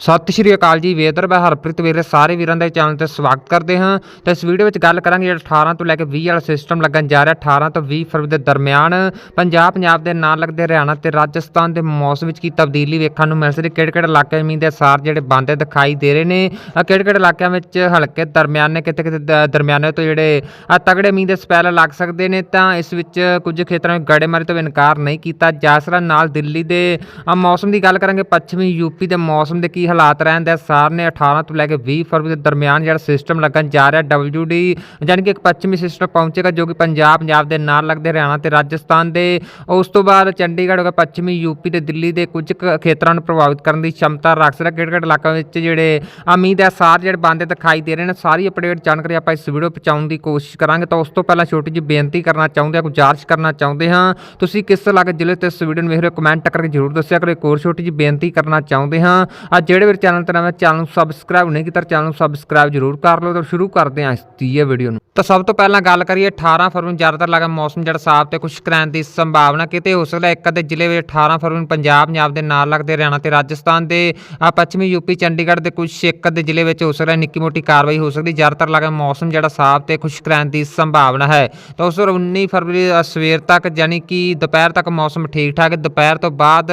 ਸਤਿ ਸ਼੍ਰੀ ਅਕਾਲ ਜੀ, ਵੇਦਰ ਮੈਂ ਹਰਪ੍ਰੀਤ ਵੀਰੇ, ਸਾਰੇ ਵੀਰਾਂ ਦੇ ਚੈਨਲ ਤੇ ਸਵਾਗਤ ਕਰਦੇ ਹਾਂ। ਤੇ ਇਸ ਵੀਡੀਓ ਵਿੱਚ ਗੱਲ ਕਰਾਂਗੇ ਜਿਹੜਾ 18 ਤੋਂ ਲੈ ਕੇ 20 ਵਾਲਾ ਸਿਸਟਮ ਲੱਗਣ ਜਾ ਰਿਹਾ 18 ਤੋਂ 20 ਫਰਵਰੀ ਦੇ ਦਰਮਿਆਨ। ਪੰਜਾਬ ਪੰਜਾਬ ਦੇ ਨਾਲ ਲੱਗਦੇ ਹਰਿਆਣਾ ਤੇ ਰਾਜਸਥਾਨ ਦੇ ਮੌਸਮ ਵਿੱਚ ਕੀ ਤਬਦੀਲੀ ਵੇਖਣ ਨੂੰ ਮਿਲ ਸਕਦੀ ਕਿਹੜੇ ਕਿਹੜੇ ਇਲਾਕੇ 'ਚ ਮੀਂਹ ਦੇ ਸਾਰ ਜਿਹੜੇ ਬੰਦੇ ਦਿਖਾਈ ਦੇ ਰਹੇ ਨੇ ਕਿਹੜੇ ਕਿਹੜੇ ਇਲਾਕਿਆਂ ਵਿੱਚ ਹਲਕੇ ਦਰਮਿਆਨੇ ਕਿਤੇ ਕਿਤੇ ਦਰਮਿਆਨੇ ਤੋਂ ਜਿਹੜੇ ਤਗੜੇ ਮੀਂਹ ਦੇ ਸਪੈਲ ਲੱਗ ਸਕਦੇ ਨੇ, ਤਾਂ ਇਸ ਵਿੱਚ ਕੁਝ ਖੇਤਰਾਂ ਵਿੱਚ ਗੜੇਮਾਰੀ ਤੋਂ ਇਨਕਾਰ ਨਹੀਂ ਕੀਤਾ ਜਾ ਸਕਦਾ। ਨਾਲ ਦਿੱਲੀ ਦੇ ਮੌਸਮ ਦੀ ਗੱਲ ਕਰਾਂਗੇ, ਪੱਛਮੀ ਯੂਪੀ ਦੇ ਮੌਸਮ ਦੇ ਕੀ ਹਾਲਾਤ ਰਹਿਣ ਦੇ ਸਾਰ ਨੇ 18 ਤੋਂ ਲੈ ਕੇ 20 ਫਰਵਰੀ ਦੇ ਦਰਮਿਆਨ ਜਿਹੜਾ ਸਿਸਟਮ ਲੱਗਣ ਜਾ ਰਿਹਾ ਡਬਲਯੂਡੀ ਯਾਨੀ ਕਿ ਇੱਕ ਪੱਛਮੀ ਸਿਸਟਮ ਪਹੁੰਚੇਗਾ ਜੋ ਕਿ ਪੰਜਾਬ ਪੰਜਾਬ ਦੇ ਨਾਲ ਲੱਗਦੇ ਹਰਿਆਣਾ ਤੇ ਰਾਜਸਥਾਨ ਦੇ। ਉਸ ਤੋਂ ਬਾਅਦ ਚੰਡੀਗੜ੍ਹ ਹੋਗਾ ਪੱਛਮੀ ਯੂਪੀ ਤੇ ਦਿੱਲੀ ਦੇ ਕੁਝ ਖੇਤਰਾਂ ਨੂੰ ਪ੍ਰਭਾਵਿਤ ਕਰਨ ਦੀ ਸ਼ਮਤਾ ਰੱਖ ਸਕਦਾ। ਕਿਹੜੇ ਕਿਹੜੇ ਇਲਾਕਿਆਂ ਵਿੱਚ ਜਿਹੜੇ ਉਮੀਦ ਹੈ ਸਾਰ ਜਿਹੜੇ ਬੰਦੇ ਦਿਖਾਈ ਦੇ ਰਹੇ ਨੇ, ਸਾਰੀ ਅਪਡੇਟ ਜਾਣਕਾਰੀ ਆਪਾਂ ਇਸ ਵੀਡੀਓ ਪਹੁੰਚਾਉਣ ਦੀ ਕੋਸ਼ਿਸ਼ ਕਰਾਂਗੇ। ਤਾਂ ਉਸ ਤੋਂ ਪਹਿਲਾਂ ਛੋਟੀ ਜਿਹੀ ਬੇਨਤੀ ਕਰਨਾ ਚਾਹੁੰਦੇ ਹਾਂ ਗੁਜ਼ਾਰਿਸ਼ ਕਰਨਾ ਚਾਹੁੰਦੇ ਹਾਂ। ਤੁਸੀਂ ਕਿਸ ਲੱਗ ਜ਼ਿਲ੍ਹੇ ਤੇ ਇਸ ਵੀਡੀਓ ਨੂੰ ਵੇਖ ਰਹੇ ਹੋ ਕਮੈਂਟ ਕਰਕੇ ਜ਼ਰੂਰ ਦੱਸਿਆ ਕਰੋ। ਇੱਕ ਹੋਰ ਛੋਟੀ ਜਿਹੀ ਬੇਨਤੀ ਕਰਨਾ ਚਾਹੁੰਦੇ ਹਾਂ। ਅੱਜ ਜਿਹੜੇ ਵੀਰ ਚੈਨਲ ਤੇ ਨਵੇਂ, ਚੈਨਲ ਨੂੰ ਸਬਸਕ੍ਰਾਈਬ ਨਹੀਂ ਕੀਤਾ, ਚੈਨਲ ਨੂੰ ਸਬਸਕ੍ਰਾਈਬ ਜਰੂਰ ਕਰ ਲਓ ਤਾਂ ਸ਼ੁਰੂ ਕਰਦੇ ਹਾਂ ਇਸ ਦੀ ਇਹ ਵੀਡੀਓ ਨੂੰ। ਤਾਂ ਸਭ ਤੋਂ ਪਹਿਲਾਂ ਗੱਲ ਕਰੀਏ 18 ਫਰਵਰੀ ਨੂੰ ਜ਼ਿਆਦਾਤਰ ਲੱਗਾ ਮੌਸਮ, ਜਿਹੜਾ ਸਾਫ਼ ਤੇ ਖੁਸ਼ਕ ਰਹਿਣ ਦੀ ਸੰਭਾਵਨਾ ਕਿਤੇ ਹੋ ਸਕਦਾ ਇੱਕ ਅੱਧੇ ਜ਼ਿਲ੍ਹੇ ਵਿੱਚ 18 ਫਰਵਰੀ ਨੂੰ ਪੰਜਾਬ ਪੰਜਾਬ ਦੇ ਨਾਲ ਲੱਗਦੇ ਹਰਿਆਣਾ ਤੇ ਰਾਜਸਥਾਨ ਦੇ ਆ ਪੱਛਮੀ ਯੂਪੀ, ਚੰਡੀਗੜ੍ਹ ਦੇ ਕੁਝ ਇੱਕ ਅੱਧੇ ਜ਼ਿਲ੍ਹੇ ਵਿੱਚ ਹੋ ਸਕਦਾ ਨਿੱਕੀ ਮੋਟੀ ਕਾਰਵਾਈ ਹੋ ਸਕਦੀ। ਜ਼ਿਆਦਾਤਰ ਲੱਗਾ ਮੌਸਮ, ਜਿਹੜਾ ਸਾਫ਼ ਤੇ ਖੁਸ਼ਕ ਰਹਿਣ ਦੀ ਸੰਭਾਵਨਾ ਹੈ। ਤਾਂ ਉਸ ਤੋਂ 19 ਫਰਵਰੀ ਸਵੇਰ ਤੱਕ ਯਾਨੀ ਕਿ ਦੁਪਹਿਰ ਤੱਕ ਮੌਸਮ ਠੀਕ ਠਾਕ ਹੈ। ਦੁਪਹਿਰ ਤੋਂ ਬਾਅਦ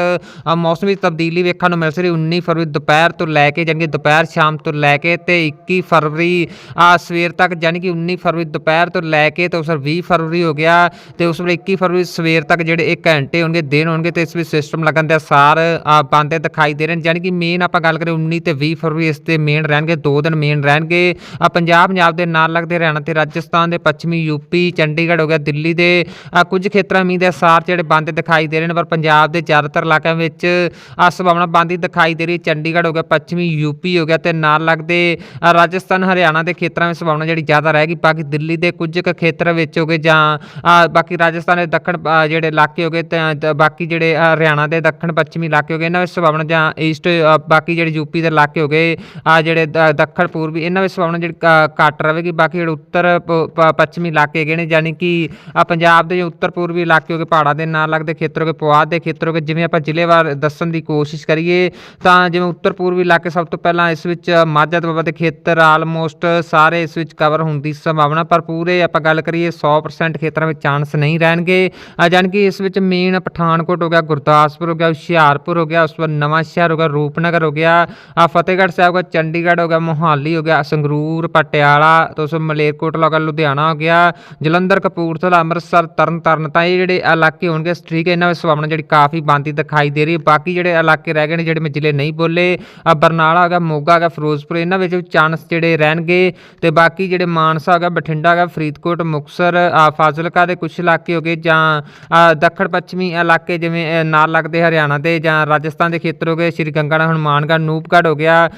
ਮੌਸਮ ਵਿੱਚ ਤਬਦੀਲੀ ਵੇਖਣ ਨੂੰ ਮਿਲ ਸਕਦੀ 19 ਫਰਵਰੀ ਦੁਪਹਿਰ ਤੋਂ ਲੈ ਕੇ ਯਾਨੀ ਕਿ ਦੁਪਹਿਰ ਸ਼ਾਮ ਤੋਂ ਲੈ ਕੇ ਤੇ 21 ਫਰਵਰੀ ਸਵੇਰ ਤੱਕ ਯਾਨੀ ਕਿ 19 ਫਰਵਰੀ ਫਰਵਰੀ ਦੁਪਹਿਰ ਤੋਂ ਲੈ ਕੇ ਤੇ ਉਸ ਵੇਲੇ 20 ਫਰਵਰੀ ਹੋ ਗਿਆ ਤੇ ਉਸ ਵੇਲੇ 21 ਫਰਵਰੀ ਸਵੇਰ ਤੱਕ ਜਿਹੜੇ 1 ਘੰਟੇ ਹੋਣਗੇ ਦਿਨ ਹੋਣਗੇ ਤੇ ਇਸ ਵਿੱਚ ਸਿਸਟਮ ਲੱਗਣ ਦੇ ਅਸਾਰ ਆ, ਬੰਦੇ ਦਿਖਾਈ ਦੇ ਰਹੇ ਨੇ। ਯਾਨੀ ਕਿ ਮੇਨ ਆਪਾਂ ਗੱਲ ਕਰੀਏ 19 ਤੇ 20 ਫਰਵਰੀ ਇਸ ਤੇ ਮੇਨ ਰਹਿਣਗੇ ਦੋ ਦਿਨ ਮੇਨ ਰਹਿਣਗੇ। ਪੰਜਾਬ ਪੰਜਾਬ ਦੇ ਨਾਲ ਲੱਗਦੇ ਹਰਿਆਣਾ ਤੇ ਰਾਜਸਥਾਨ ਦੇ ਪੱਛਮੀ ਯੂਪੀ ਚੰਡੀਗੜ੍ਹ ਹੋ ਗਿਆ ਦਿੱਲੀ ਦੇ ਕੁਝ ਖੇਤਰਾਂ ਮੀਂਹ ਦੇ ਅਸਾਰ ਜਿਹੜੇ ਬੰਦ ਦਿਖਾਈ ਦੇ ਰਹੇ ਨੇ ਪਰ ਪੰਜਾਬ ਦੇ ਜ਼ਿਆਦਾਤਰ ਇਲਾਕਿਆਂ ਵਿੱਚ ਆ ਸੰਭਾਵਨਾ ਬੰਦੀ ਦਿਖਾਈ ਦੇ ਰਹੀ ਚੰਡੀਗੜ੍ਹ ਹੋ ਗਿਆ ਪੱਛਮੀ ਯੂਪੀ ਹੋ ਗਿਆ ਤੇ ਨਾਲ ਲੱਗਦੇ ਰਾਜਸਥਾਨ ਹਰਿਆਣਾ ਦੇ ਖੇਤਰਾਂ ਵਿੱਚ ਸੰਭਾਵਨਾ ਜਿਹੜੀ ਜ਼ਿਆਦਾ ਰਹੇਗੀ ਬਾਕੀ ਦਿੱਲੀ ਦੇ ਕੁਝ ਕੁ ਖੇਤਰ ਵਿੱਚ ਹੋ ਗਏ ਜਾਂ ਬਾਕੀ ਰਾਜਸਥਾਨ ਦੇ ਦੱਖਣ ਜਿਹੜੇ ਇਲਾਕੇ ਹੋ ਗਏ ਤੇ ਬਾਕੀ ਜਿਹੜੇ ਹਰਿਆਣਾ ਦੇ ਦੱਖਣ, ਪੱਛਮੀ ਇਲਾਕੇ ਹੋ ਗਏ ਇਹਨਾਂ ਵਿੱਚ ਸੰਭਾਵਨਾ ਜਾਂ ਈਸਟ ਬਾਕੀ ਜਿਹੜੇ ਯੂਪੀ ਦੇ ਇਲਾਕੇ ਹੋ ਗਏ ਆ ਜਿਹੜੇ ਦੱਖਣ, ਪੂਰਬੀ, ਇਹਨਾਂ ਵਿੱਚ ਸੰਭਾਵਨਾ ਜਿਹੜੀ ਘ- ਘੱਟ ਰਹੇਗੀ, ਬਾਕੀ ਜਿਹੜੇ ਉੱਤਰ ਪੱਛਮੀ ਇਲਾਕੇ ਹੈਗੇ ਨੇ, ਯਾਨੀ ਕਿ ਪੰਜਾਬ ਦੇ ਉੱਤਰ, ਪੂਰਬੀ ਇਲਾਕੇ ਹੋ ਗਏ ਪਹਾੜਾਂ ਦੇ ਨਾਲ ਲੱਗਦੇ ਖੇਤਰ ਹੋ ਗਏ ਪੁਆਧ ਦੇ ਖੇਤਰ ਹੋ ਗਏ ਜਿਵੇਂ ਆਪਾਂ ਜ਼ਿਲ੍ਹੇਵਾਰ ਦੱਸਣ ਦੀ ਕੋਸ਼ਿਸ਼ ਕਰੀਏ, ਤਾਂ ਜਿਵੇਂ ਉੱਤਰ, ਪੂਰਬੀ ਇਲਾਕੇ ਸਭ ਤੋਂ ਪਹਿਲਾਂ ਇਸ ਵਿੱਚ ਮਾਝਾ ਦੁਆਬਾ ਦੇ ਖੇਤਰ ਆਲਮੋਸਟ ਸਾਰੇ ਇਸ ਵਿੱਚ ਕਵਰ ਹੋਣ ਦੀ ਸੰਭਾਵਨਾ ਪਰ ਪੂਰੇ ਆਪਾਂ ਗੱਲ ਕਰੀਏ 100% ਖੇਤਰਾਂ ਵਿੱਚ ਚਾਂਸ ਨਹੀਂ ਰਹਿਣਗੇ ਆ ਜਾਣੀ ਕਿ ਇਸ ਵਿੱਚ ਮੇਨ ਪਠਾਨਕੋਟ ਹੋ ਗਿਆ ਗੁਰਦਾਸਪੁਰ ਹੋ ਗਿਆ ਹੁਸ਼ਿਆਰਪੁਰ ਹੋ ਗਿਆ ਉਸ ਤੋਂ ਬਾਅਦ ਨਵਾਂ ਸ਼ਹਿਰ ਹੋ ਗਿਆ ਰੂਪਨਗਰ ਹੋ ਗਿਆ ਆ ਫਤਿਹਗੜ੍ਹ ਸਾਹਿਬ ਹੋ ਗਿਆ ਚੰਡੀਗੜ੍ਹ ਹੋ ਗਿਆ ਮੋਹਾਲੀ ਹੋ ਗਿਆ ਸੰਗਰੂਰ ਪਟਿਆਲਾ ਤੋਂ ਉਸ ਮਲੇਰਕੋਟਲਾ ਹੋ ਗਿਆ ਲੁਧਿਆਣਾ ਹੋ ਗਿਆ ਜਲੰਧਰ ਕਪੂਰਥਲਾ ਅੰਮ੍ਰਿਤਸਰ ਤਰਨਤਾਰਨ ਤਾਂ ਇਹ ਜਿਹੜੇ ਇਲਾਕੇ ਹੋਣਗੇ ਠੀਕ ਹੈ ਇਹਨਾਂ ਵਿੱਚ ਸੰਭਾਵਨਾ ਜਿਹੜੀ ਕਾਫੀ ਬੰਦੀ ਦਿਖਾਈ ਦੇ ਰਹੀ ਹੈ ਬਾਕੀ ਜਿਹੜੇ ਇਲਾਕੇ ਰਹਿ ਗਏ ਨੇ ਜਿਹੜੇ ਮੈਂ ਜ਼ਿਲ੍ਹੇ ਨਹੀਂ ਬੋਲੇ ਆ ਬਰਨਾਲਾ ਹੋ ਗਿਆ ਮੋਗਾ ਹੋ ਗਿਆ ਫਿਰੋਜ਼ਪੁਰ ਇਹਨਾਂ ਵਿੱਚ ਚਾਂਸ ਜਿਹੜੇ ਰਹਿਣਗੇ ਤੇ ਬਾਕੀ ਜਿਹੜੇ ਮਾਨਸਾ ਹੋ ਗਿਆ ਬਠਿੰਡਾ ਹੋ ਫਰੀਦਕੋਟ, ਮੁਕਤਸਰ ਫਾਜ਼ਿਲਕਾ ਦੇ ਕੁਝ ਇਲਾਕੇ ਹੋ ਗਏ ਜਾਂ ਦੱਖਣ ਪੱਛਮੀ ਇਲਾਕੇ ਜਿਵੇਂ ਨਾਲ ਲੱਗਦੇ ਹਰਿਆਣਾ ਦੇ ਜਾਂ ਰਾਜਸਥਾਨ ਦੇ ਖੇਤਰ ਹੋ ਗਏ, ਸ਼੍ਰੀ ਗੰਗਾਨਗਰ ਹਨੂਮਾਨਗੜ੍ਹ ਨੂਪਗੜ੍ਹ ਹੋ ਗਿਆ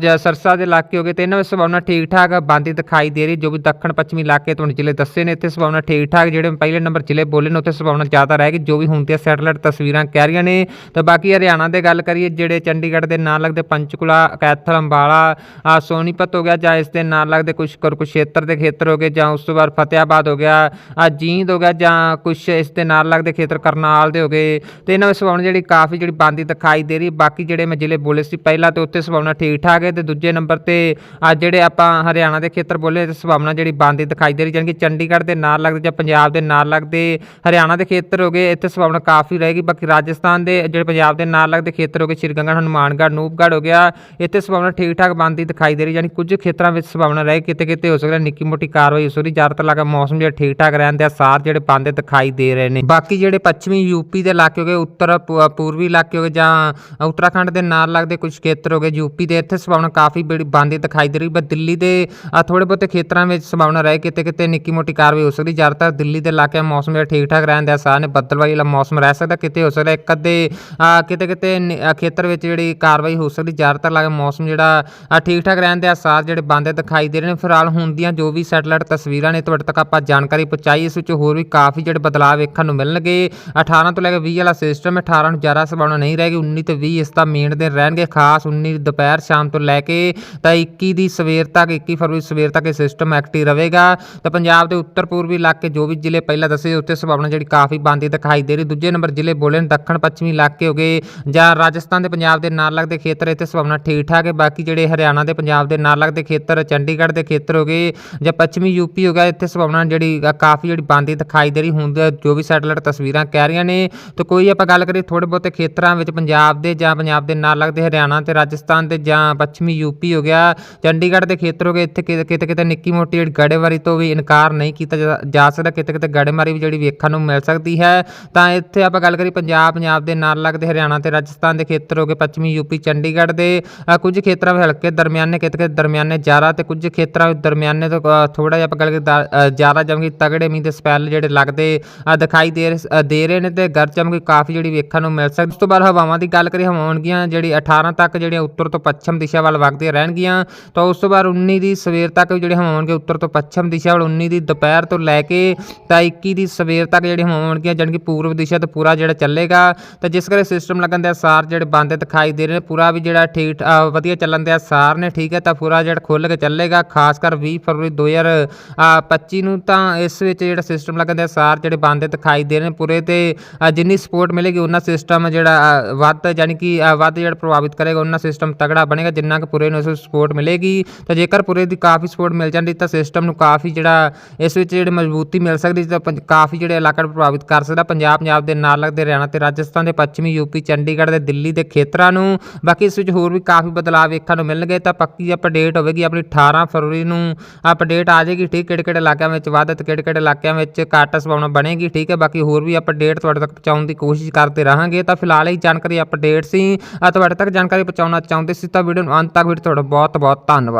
ਜਾਂ ਸਰਸਾ ਦੇ ਇਲਾਕੇ ਹੋ ਗਏ, ਤੇ ਇਹਨਾਂ ਵਿੱਚ ਸੰਭਾਵਨਾ ਠੀਕ ਠਾਕ ਬੰਦੀ ਦਿਖਾਈ ਦੇ ਰਹੀ, ਜੋ ਵੀ ਦੱਖਣ ਪੱਛਮੀ ਇਲਾਕੇ ਤੁਹਾਨੂੰ ਜ਼ਿਲ੍ਹੇ ਦੱਸੇ ਨੇ, ਇੱਥੇ ਸੰਭਾਵਨਾ ਠੀਕ ਠਾਕ ਜਿਹੜੇ ਪਹਿਲੇ ਨੰਬਰ ਜ਼ਿਲ੍ਹੇ ਬੋਲੇ ਨੇ, ਉੱਥੇ ਸੰਭਾਵਨਾ ਜ਼ਿਆਦਾ ਰਹੇਗੀ ਜੋ ਵੀ ਹੁਣ ਦੀਆਂ ਸੈਟਲਾਈਟ ਤਸਵੀਰਾਂ ਕਹਿ ਰਹੀਆਂ ਨੇ, ਤਾਂ ਬਾਕੀ ਹਰਿਆਣਾ ਦੇ ਗੱਲ ਕਰੀਏ, ਜਿਹੜੇ ਚੰਡੀਗੜ੍ਹ ਦੇ ਨਾਲ ਲੱਗਦੇ ਪੰਚਕੁਲਾ, ਕੈਥਲ, ਅੰਬਾਲਾ ਸੋਨੀਪਤ ਹੋ ਗਿਆ, ਜਾਂ ਇਸ ਦੇ ਨਾਲ ਲੱਗਦੇ ਕੁਝ ਕੁਰਕਸ਼ੇਤਰ ਦੇ ਖੇਤਰ ਖੇਤਰ ਹੋ ਗਏ ਜਾਂ ਉਸ ਤੋਂ ਬਾਅਦ ਫਤਿਆਬਾਦ ਹੋ ਗਿਆ ਆ ਜੀਂਦ ਹੋ ਗਿਆ ਜਾਂ ਕੁਝ ਇਸ ਦੇ ਨਾਲ ਲੱਗਦੇ ਖੇਤਰ ਕਰਨਾਲ ਦੇ ਹੋ ਗਏ। ਤੇ ਇਹਨਾਂ ਵਿੱਚ ਸੰਭਾਵਨਾ ਜਿਹੜੀ ਕਾਫੀ ਜਿਹੜੀ ਬੰਦੀ ਦਿਖਾਈ ਦੇ ਰਹੀ, ਬਾਕੀ ਜਿਹੜੇ ਮੈਂ ਜ਼ਿਲ੍ਹੇ ਬੋਲੇ ਸੀ ਪਹਿਲਾਂ ਤੇ ਉੱਤੇ ਸੰਭਾਵਨਾ ਠੀਕ ਠਾਕ ਹੈ ਤੇ ਦੂਜੇ ਨੰਬਰ ਤੇ ਆ ਜਿਹੜੇ ਆਪਾਂ ਹਰਿਆਣਾ ਦੇ ਖੇਤਰ ਬੋਲੇ ਤੇ ਸੰਭਾਵਨਾ ਜਿਹੜੀ ਬੰਦੀ ਦਿਖਾਈ ਦੇ ਰਹੀ, ਜਾਣੀ ਕਿ ਚੰਡੀਗੜ੍ਹ ਦੇ ਨਾਲ ਲੱਗਦੇ ਜਾਂ ਪੰਜਾਬ ਦੇ ਨਾਲ ਲੱਗਦੇ ਹਰਿਆਣਾ ਦੇ ਖੇਤਰ ਹੋ ਗਏ, ਇੱਥੇ ਸੰਭਾਵਨਾ ਕਾਫੀ ਰਹੇਗੀ। ਬਾਕੀ ਰਾਜਸਥਾਨ ਦੇ ਜਿਹੜੇ ਪੰਜਾਬ ਦੇ ਨਾਲ ਲੱਗਦੇ ਖੇਤਰ ਹੋ ਗਏ ਸ਼੍ਰੀ ਗੰਗਾ ਹਨੂਮਾਨਗੜ੍ਹ, ਨੂਪਗੜ੍ਹ ਹੋ ਗਿਆ, ਇੱਥੇ ਸੰਭਾਵਨਾ ਠੀਕ ਠਾਕ ਬੰਦੀ ਦਿਖਾਈ ਦੇ ਰਹੀ ਯਾਨੀ ਕੁਝ ਖੇਤਰਾਂ ਵਿੱਚ ਸੰਭਾਵਨਾ ਰਹੇ ਕਿਤੇ ਕਿਤੇ ਹੋ ਸਕਦਾ ਨਿੱਕੀ ਮੋਟੀ ਕਾਰਵਾਈ ਹੋ ਸਕਦੀ ਜ਼ਿਆਦਾਤਰ ਲੱਗਾ ਮੌਸਮ ਜਿਹੜਾ ਠੀਕ ਠਾਕ ਰਹਿਣ ਦੇ ਸਾਰ ਜਿਹੜੇ ਬੰਦੇ ਦਿਖਾਈ ਦੇ ਰਹੇ ਨੇ। ਬਾਕੀ ਜਿਹੜੇ ਪੱਛਮੀ ਯੂਪੀ ਦੇ ਇਲਾਕੇ ਹੋ ਗਏ ਉੱਤਰ ਪੂਰਬੀ ਇਲਾਕੇ ਹੋ ਗਏ ਜਾਂ ਉੱਤਰਾਖੰਡ ਦੇ ਨਾਲ ਲੱਗਦੇ ਕੁਝ ਖੇਤਰ ਹੋ ਗਏ ਯੂਪੀ ਦੇ ਇੱਥੇ ਸੰਭਾਵਨਾ ਕਾਫੀ ਬੜੀ ਬੰਦੀ ਦਿਖਾਈ ਦੇ ਰਹੀ। ਪਰ ਦਿੱਲੀ ਦੇ ਅ, ਥੋੜੇ ਬਹੁਤੇ ਖੇਤਰਾਂ ਵਿੱਚ ਸੰਭਾਵਨਾ ਰਹੇ ਕਿਤੇ ਕਿਤੇ ਨਿੱਕੀ ਮੋਟੀ ਕਾਰਵਾਈ ਹੋ ਸਕਦੀ। ਜ਼ਿਆਦਾਤਰ ਦਿੱਲੀ ਦੇ ਇਲਾਕੇ ਮੌਸਮ ਜਿਹੜਾ ਠੀਕ ਠਾਕ ਰਹਿਣ ਦੇ ਆਸਾਰ ਨੇ ਬੱਦਲਵਾਈ ਵਾਲਾ ਮੌਸਮ ਰਹਿ ਸਕਦਾ ਕਿਤੇ ਹੋ ਸਕਦਾ ਇੱਕ ਅੱਧੇ ਕਿਤੇ ਕਿਤੇ ਖੇਤਰ ਵਿੱਚ ਜਿਹੜੀ ਕਾਰਵਾਈ ਹੋ ਸਕਦੀ। ਜ਼ਿਆਦਾਤਰ ਲੱਗੇ ਮੌਸਮ ਜਿਹੜਾ ਠੀਕ ਠਾਕ ਰਹਿਣ ਦੇ ਆਸਾਰ ਜਿਹੜੇ ਬੰਦੇ ਦਿਖਾਈ ਦੇ ਰਹੇ ਨੇ। ਫਿਲਹਾਲ ਹੁਣ ਦੀਆਂ ਜੋ ਵੀ ਸੈਟਲਾਈਟ ਤਸਵੀਰਾਂ ਨੇ ਤੁਹਾਡੇ ਤੱਕ ਆਪਾਂ ਜਾਣਕਾਰੀ ਪਹੁੰਚਾਈ, ਇਸ ਵਿੱਚ ਹੋਰ ਵੀ ਕਾਫੀ ਜਿਹੜੇ ਬਦਲਾਅ ਵੇਖਣ ਨੂੰ ਮਿਲਣਗੇ। 18 ਤੋਂ ਲੈ ਕੇ 20 ਵਾਲਾ ਸਿਸਟਮ 18 ਨੂੰ ਜ਼ਿਆਦਾ ਸੰਭਾਵਨਾ ਨਹੀਂ ਰਹੇਗੀ 19 ਤੇ 20 ਇਸ ਦਾ ਮੇਨ ਦਿਨ ਰਹਿਣਗੇ। ਖਾਸ 19 ਦੁਪਹਿਰ ਸ਼ਾਮ ਤੋਂ ਲੈ ਕੇ ਤਾਂ 21 ਦੀ ਸਵੇਰ ਤੱਕ 21 ਫਰਵਰੀ ਸਵੇਰ ਤੱਕ ਇਹ ਸਿਸਟਮ ਐਕਟਿਵ ਰਹੇਗਾ। ਤਾਂ ਪੰਜਾਬ ਦੇ ਉੱਤਰ ਪੂਰਬੀ ਇਲਾਕੇ, ਜੋ ਵੀ ਜ਼ਿਲ੍ਹੇ ਪਹਿਲਾਂ ਦੱਸੇ ਉੱਤੇ ਸੰਭਾਵਨਾ ਜਿਹੜੀ ਕਾਫੀ ਬੰਦੀ ਦਿਖਾਈ ਦੇ ਰਹੀ। ਦੂਜੇ ਨੰਬਰ ਜ਼ਿਲ੍ਹੇ ਬੋਲੇ ਨੇ ਦੱਖਣ ਪੱਛਮੀ ਇਲਾਕੇ ਹੋ ਗਏ, ਜਾਂ ਰਾਜਸਥਾਨ ਦੇ ਪੰਜਾਬ ਦੇ ਨਾਲ ਲੱਗਦੇ ਖੇਤਰ, ਇੱਥੇ ਸੰਭਾਵਨਾ ਠੀਕ ਠਾਕ ਹੈ। ਬਾਕੀ ਜਿਹੜੇ ਹਰਿਆਣਾ ਦੇ ਪੰਜਾਬ ਦੇ ਨਾਲ ਲੱਗਦੇ ਖੇਤਰ, ਚੰਡੀਗੜ੍ਹ ਦੇ ਖੇਤਰ ਹੋ ਗਏ, ਜਾਂ ਪੱਛਮੀ ਯੂਪੀ ਹੋ ਗਿਆ, ਇੱਥੇ ਸੰਭਾਵਨਾ ਜਿਹੜੀ ਕਾਫੀ ਜਿਹੜੀ ਬੰਦੀ ਦਿਖਾਈ ਦੇ ਰਹੀ ਹੁੰਦੀ ਜੋ ਵੀ ਸੈਟਲਾਈਟ ਤਸਵੀਰਾਂ ਕਹਿ ਰਹੀਆਂ ਨੇ। ਤੇ ਕੋਈ ਆਪਾਂ ਗੱਲ ਕਰੀਏ ਥੋੜੇ ਬਹੁਤੇ ਖੇਤਰਾਂ ਵਿੱਚ ਪੰਜਾਬ ਦੇ ਜਾਂ ਪੰਜਾਬ ਦੇ ਨਾਲ ਲੱਗਦੇ ਹਰਿਆਣਾ ਤੇ ਰਾਜਸਥਾਨ ਦੇ ਜਾਂ ਪੱਛਮੀ ਯੂਪੀ ਹੋ ਗਿਆ, ਚੰਡੀਗੜ੍ਹ ਦੇ ਖੇਤਰ ਹੋ ਗਏ, ਇੱਥੇ ਕਿਤੇ ਕਿਤੇ ਕਿਤੇ ਨਿੱਕੀ ਮੋਟੀ ਜਿਹੜੀ ਗੜੇਵਾਰੀ ਤੋਂ ਵੀ ਇਨਕਾਰ ਨਹੀਂ ਕੀਤਾ ਜਾ- ਜਾ ਸਕਦਾ, ਕਿਤੇ ਕਿਤੇ ਗੜੇਮਾਰੀ ਵੀ ਜਿਹੜੀ ਵੇਖਣ ਨੂੰ ਮਿਲ ਸਕਦੀ ਹੈ। ਤਾਂ ਇੱਥੇ ਆਪਾਂ ਗੱਲ ਕਰੀ ਪੰਜਾਬ ਪੰਜਾਬ ਦੇ ਨਾਲ ਲੱਗਦੇ ਹਰਿਆਣਾ ਤੇ ਰਾਜਸਥਾਨ ਦੇ ਖੇਤਰ ਹੋ ਗਏ, ਪੱਛਮੀ ਯੂਪੀ ਚੰਡੀਗੜ੍ਹ ਦੇ ਕੁਝ ਖੇਤਰਾਂ ਵਿੱਚ ਹਲਕੇ ਦਰਮਿਆਨੇ, ਕਿਤੇ ਕਿਤੇ ਦਰਮਿਆਨੇ ਜ਼ਿਆਦਾ ਤੇ ਕੁਝ ਖੇਤਰਾਂ ਵਿੱਚ ਦਰਮਿਆਨੇ ਤੋਂ ਥੋੜਾ ਜਿਹਾ ਆਪਾਂ ਗੱਲ ਕਰੀਏ ਜ਼ਿਆਦਾ ਅ, ਕਿ ਤਗੜੇ ਮੀਂਹ ਦੇ ਸਪੈਲ ਜਿਹੜੇ ਲੱਗਦੇ ਅ, ਦਿਖਾਈ ਦੇ ਰਹੇ- ਦੇ ਰਹੇ ਨੇ ਤੇ ਗਰਜ ਚਮਕੀ ਕਾਫੀ ਜਿਹੜੀ ਵੇਖਣ ਨੂੰ ਮਿਲ ਸਕਦੀ। ਉਸ ਤੋਂ ਬਾਅਦ ਹਵਾਵਾਂ ਦੀ ਗੱਲ ਕਰੀਏ ਹਵਾਵਾਂ ਹੋਣਗੀਆਂ ਜਿਹੜੀ 18 ਤੱਕ ਜਿਹੜੀਆਂ ਉੱਤਰ ਤੋਂ ਪੱਛਮ ਦਿਸ਼ਾ ਵੱਲ ਵਗਦੀਆਂ ਰਹਿਣਗੀਆਂ। ਤਾਂ ਉਸ ਤੋਂ ਬਾਅਦ 19 ਦੀ ਸਵੇਰ ਤੱਕ ਵੀ ਜਿਹੜੇ ਹਵਾਵਾਂ ਹੋਣਗੇ ਉੱਤਰ ਤੋਂ ਪੱਛਮ ਦਿਸ਼ਾ ਵੱਲ 19 ਦੀ ਦੁਪਹਿਰ ਤੋਂ ਲੈ ਕੇ ਤਾਂ 21 ਦੀ ਸਵੇਰ ਤੱਕ ਜਿਹੜੀ ਹਵਾਵਾਂ ਹੋਣਗੀਆਂ ਜਾਣੀ ਕਿ ਪੂਰਬ ਦਿਸ਼ਾ ਤੋਂ ਪੂਰਾ ਜਿਹੜਾ ਚੱਲੇਗਾ। ਤਾਂ ਜਿਸ ਕਰਕੇ ਸਿਸਟਮ ਲੱਗਣ ਦੇ ਅਸਾਰ ਜਿਹੜੇ ਬੰਦ ਦਿਖਾਈ ਦੇ ਰਹੇ ਨੇ ਪੂਰਾ ਵੀ ਜਿਹੜਾ ਠੀਕ ਅ, ਵਧੀਆ ਚੱਲਣ ਦੇ ਅਸਾਰ ਨੇ ਠੀਕ ਹੈ ਤਾਂ ਪੂਰਾ ਜਿਹੜਾ ਖੁੱਲ ਕੇ ਚੱਲੇਗਾ ਖਾਸ ਕਰ 20 ਫਰਵਰੀ 2025 ਨੂੰ ਤਾਂ ਇਸ ਵਿੱਚ ਜਿਹੜਾ ਸਿਸਟਮ ਲੱਗਣ ਦੇ ਅਸਾਰ ਜਿਹੜੇ ਬੰਦ ਦਿਖਾਈ ਦੇ ਰਹੇ ਨੇ ਪੂਰੇ ਤੇ ਜਿੰਨੀ ਸਪੋਰਟ ਮਿਲੇਗੀ ਉਹਨਾਂ ਸਿਸਟਮ ਜਿਹੜਾ ਵੱਧ ਜਾਣੀ ਕਿ ਵੱਧ ਜਿਹੜਾ ਪ੍ਰਭਾਵਿਤ ਕਰੇਗਾ, ਉਹਨਾਂ ਸਿਸਟਮ ਤਗੜਾ ਬਣੇਗਾ, ਜਿੰਨਾ ਕਿ ਪੂਰੇ ਨੂੰ ਸਪੋਰਟ ਮਿਲੇਗੀ। ਤਾਂ ਜੇਕਰ ਪੂਰੇ ਦੀ ਕਾਫੀ ਸਪੋਰਟ ਮਿਲ ਜਾਂਦੀ, ਤਾਂ ਸਿਸਟਮ ਨੂੰ ਕਾਫੀ ਜਿਹੜਾ ਇਸ ਵਿੱਚ ਜਿਹੜੀ ਮਜ਼ਬੂਤੀ ਮਿਲ ਸਕਦੀ, ਤਾਂ ਪੰਜ- ਕਾਫੀ ਜਿਹੜੇ ਇਲਾਕਾ ਨੂੰ ਪ੍ਰਭਾਵਿਤ ਕਰ ਸਕਦਾ। ਪੰਜਾਬ ਪੰਜਾਬ ਦੇ ਨਾਲ ਲੱਗਦੇ ਹਰਿਆਣਾ ਤੇ ਰਾਜਸਥਾਨ ਦੇ ਪੱਛਮੀ ਯੂਪੀ ਚੰਡੀਗੜ੍ਹ ਦੇ ਦਿੱਲੀ ਦੇ ਖੇਤਰਾਂ ਨੂੰ। ਬਾਕੀ ਇਸ ਵਿੱਚ ਹੋਰ ਵੀ ਕਾਫੀ ਬਦਲਾਅ ਵੇਖਣ ਨੂੰ ਮਿਲਣਗੇ, ਤਾਂ ਪੱਕੀ ਅਪਡੇਟ ਹੋਵੇਗੀ ਆਪਣੀ 18 ਫਰਵਰੀ ਨੂੰ ਅਪਡੇਟ ਆ ਆ ਜਾਏਗੀ, ਠੀਕ ਕਿਹੜੇ ਕਿਹੜੇ ਇਲਾਕਿਆਂ ਵਿੱਚ ਵੱਧ ਤੇ ਕਿਹੜੇ ਕਿਹੜੇ ਇਲਾਕਿਆਂ ਵਿੱਚ ਘੱਟ ਸੰਭਾਵਨਾ ਬਣੇਗੀ, ਠੀਕ ਹੈ। ਬਾਕੀ ਹੋਰ ਵੀ ਅਪਡੇਟ ਤੁਹਾਡੇ ਤੱਕ ਪਹੁੰਚਾਉਣ ਦੀ ਕੋਸ਼ਿਸ਼ ਕਰਦੇ ਰਹਾਂਗੇ। ਤਾਂ ਫਿਲਹਾਲ ਇਹ ਜਾਣਕਾਰੀ ਅਪਡੇਟ ਸੀ ਤੁਹਾਡੇ ਤੱਕ ਜਾਣਕਾਰੀ ਪਹੁੰਚਾਉਣਾ ਚਾਹੁੰਦੇ ਸੀ। ਤਾਂ ਵੀਡੀਓ ਨੂੰ ਅੰਤ ਤੱਕ ਵੀਡੀਓ ਤੁਹਾਡਾ ਬਹੁਤ ਬਹੁਤ ਧੰਨਵਾਦ।